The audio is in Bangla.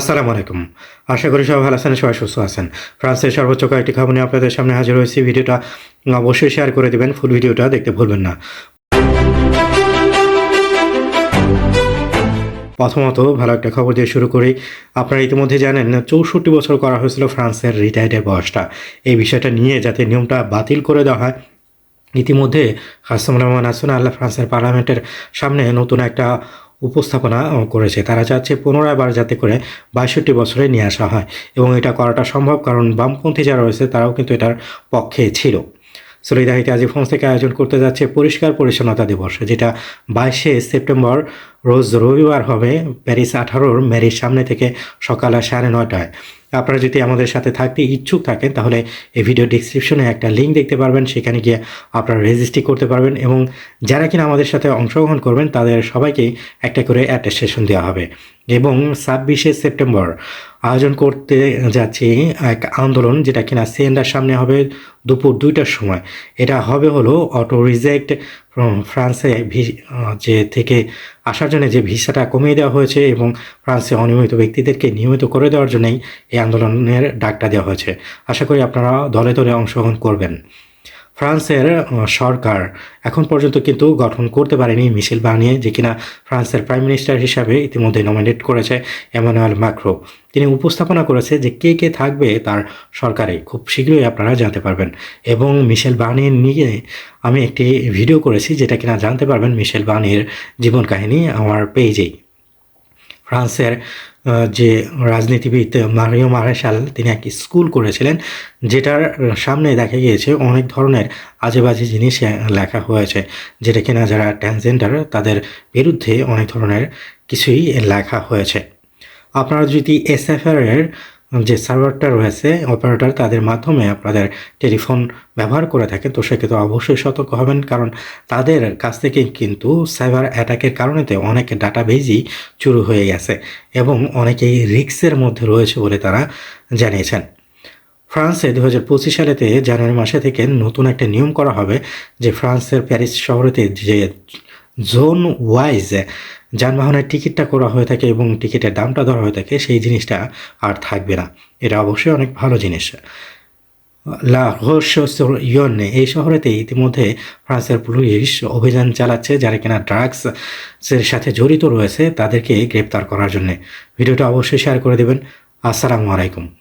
আসসালামু আলাইকুম। আশা করি সবাই ভালো আছেন, সবাই সুস্থ আছেন। ফ্রান্সের সর্বোচ্চ কয়েকটি খবর নিয়ে আপনাদের সামনে হাজির হয়েছি। ভিডিওটা অবশ্যই শেয়ার করে দেবেন, ফুল ভিডিওটা দেখতে ভুলবেন না। প্রথমত ভালো একটা খবর দিয়ে শুরু করি। আপনারা ইতিমধ্যে জানেন, চৌষট্টি বছর করা হয়েছিল ফ্রান্সের রিটায়ার্ডের বয়সটা। এই বিষয়টা নিয়ে যাতে নিয়মটা বাতিল করে দেওয়া হয়, ইতিমধ্যে হাসমুল্লাহ আল্লাহ ফ্রান্সের পার্লামেন্টের সামনে নতুন একটা উপস্থাপনা করেছে। তারা চাচ্ছে পুনরায় বার যাতে করে বাষট্টি বছরে নিয়ে আসা হয় এবং এটা করাটা সম্ভব, কারণ বামপন্থী যারা রয়েছে তারাও কিন্তু এটার পক্ষে ছিল। সলিদাহিতে আজ ফোন থেকে আয়োজন করতে যাচ্ছে পরিষ্কার পরিচ্ছন্নতা দিবস, যেটা বাইশে সেপ্টেম্বর রোজ রবিবার হবে প্যারিস আঠারোর মেরির সামনে থেকে সকাল সাড়ে নয়টায়। আপনারা যদি আমাদের সাথে থাকতে ইচ্ছুক থাকেন, তাহলে এই ভিডিও ডিসক্রিপশনে একটা লিঙ্ক দেখতে পারবেন। সেখানে গিয়ে আপনারা রেজিস্ট্রি করতে পারবেন এবং যারা কিনা আমাদের সাথে অংশগ্রহণ করবেন, তাদের সবাইকেই একটা করে অ্যাটেস্টেশন দেওয়া হবে। এবং ছাব্বিশে সেপ্টেম্বর আয়োজন করতে যাচ্ছি এক আন্দোলন, যেটা কিনা সিএনডার সামনে হবে দুপুর দুইটার সময়। এটা হবে হলো অটো রিজেক্ট ফ্রান্সে যে থেকে আসার জন্য যে ভিসাটা কমিয়ে দেওয়া হয়েছে এবং ফ্রান্সে অনিয়মিত ব্যক্তিদেরকে নিয়মিত করে দেওয়ার জন্যই এই আন্দোলনের ডাকটা দেওয়া হয়েছে। আশা করি আপনারা দলে দলে অংশগ্রহণ করবেন। ফ্রান্সের সরকার এখন পর্যন্ত কিন্তু গঠন করতে পারেনি মিশেল বানিয়ে যে কিনা ফ্রান্সের প্রাইম মিনিস্টার হিসাবে ইতিমধ্যে নমিনেট করেছে এমানুয়েল ম্যাক্রো তিনি উপস্থাপনা করেছে যে কে কে থাকবে তার সরকারে, খুব শীঘ্রই আপনারা জানতে পারবেন। এবং মিশেল বানিয়ে নিয়ে আমি একটি ভিডিও করেছি যেটা কিনা জানতে পারবেন মিশেল বানির জীবন কাহিনী আমার পেজেই। ফ্রান্সের যে রাজনীতিবিদ মারিও মারেশাল, তিনি এক স্কুল করেছিলেন, যেটার সামনে দেখা গিয়েছে অনেক ধরনের আজেবাজে জিনিস লেখা হয়েছে, যেটা কিনা যারা ট্রান্সজেন্ডার, তাদের বিরুদ্ধে অনেক ধরনের কিছুই লেখা হয়েছে। আপনারা যদি এস এসএফআর এর যে সার্ভারটা রয়েছে, অপারেটর তাদের মাধ্যমে আপনাদের টেলিফোন ব্যবহার করে থাকেন তো সেক্ষেত্রে অবশ্যই সতর্ক হবেন, কারণ তাদের কাছ থেকে কিন্তু সাইবার অ্যাটাকের কারণেতে অনেক ডাটাবেজই চুরি হয়ে গেছে এবং অনেকেই রিক্সের মধ্যে রয়েছে বলে তারা জানিয়েছেন। ফ্রান্সে দু হাজার পঁচিশ সালেতে জানুয়ারি মাসে থেকে নতুন একটা নিয়ম করা হবে যে ফ্রান্সের প্যারিস শহরেতে যে জোন ওয়াইজ যানবাহনের টিকিটটা করা হয়ে থাকে এবং টিকিটের দামটা ধরা হয়ে থাকে, সেই জিনিসটা আর থাকবে না। এটা অবশ্যই অনেক ভালো জিনিস। লা ইয়নে এই শহরেতে ইতিমধ্যে ফ্রান্সের পুলিশ অভিযান চালাচ্ছে, যারা কিনা ড্রাগস এর সাথে জড়িত রয়েছে, তাদেরকে গ্রেপ্তার করার জন্য। ভিডিওটা অবশ্যই শেয়ার করে দেবেন। আসসালামু আলাইকুম।